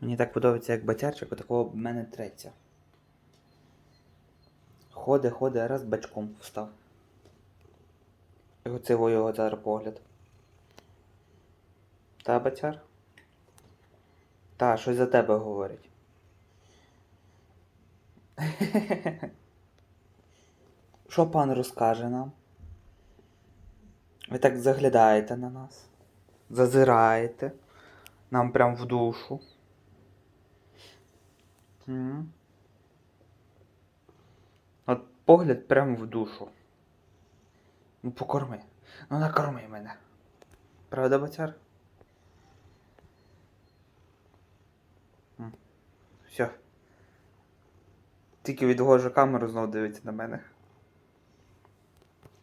Мені так подобається, як батярчик отакого в мене треться. Ходе, ходе, раз бачком встав. Оце його зараз погляд. Та батяр? Та, щось за тебе говорить. Що пан розкаже нам? Ви так заглядаєте на нас. Зазираєте. Нам прям в душу. От погляд прям в душу. Ну покорми. Ну накорми мене. Правда, батяр? Все. Тільки відвожу камеру, знову дивиться на мене.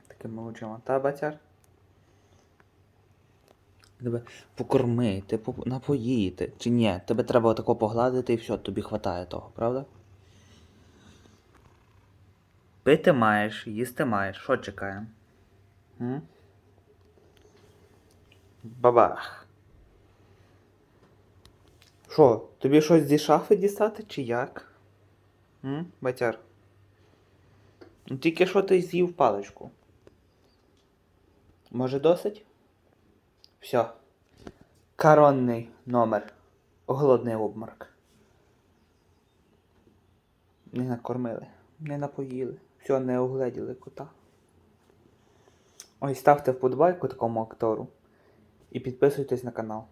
Такими очима. Та, батяр? Тебе покормити, напоїти. Чи ні? Тебе треба отако погладити і все, тобі хватає того, правда? Пити маєш, їсти маєш. Що чекаємо? Бабах. Що, тобі щось зі шафи дістати чи як? М? Батяр? Ну тільки що ти з'їв паличку. Може досить? Все. Коронний номер. Голодний обморок. Не накормили, не напоїли. Все, не огледіли кота. Ой, ставте вподобайку такому актору. І підписуйтесь на канал.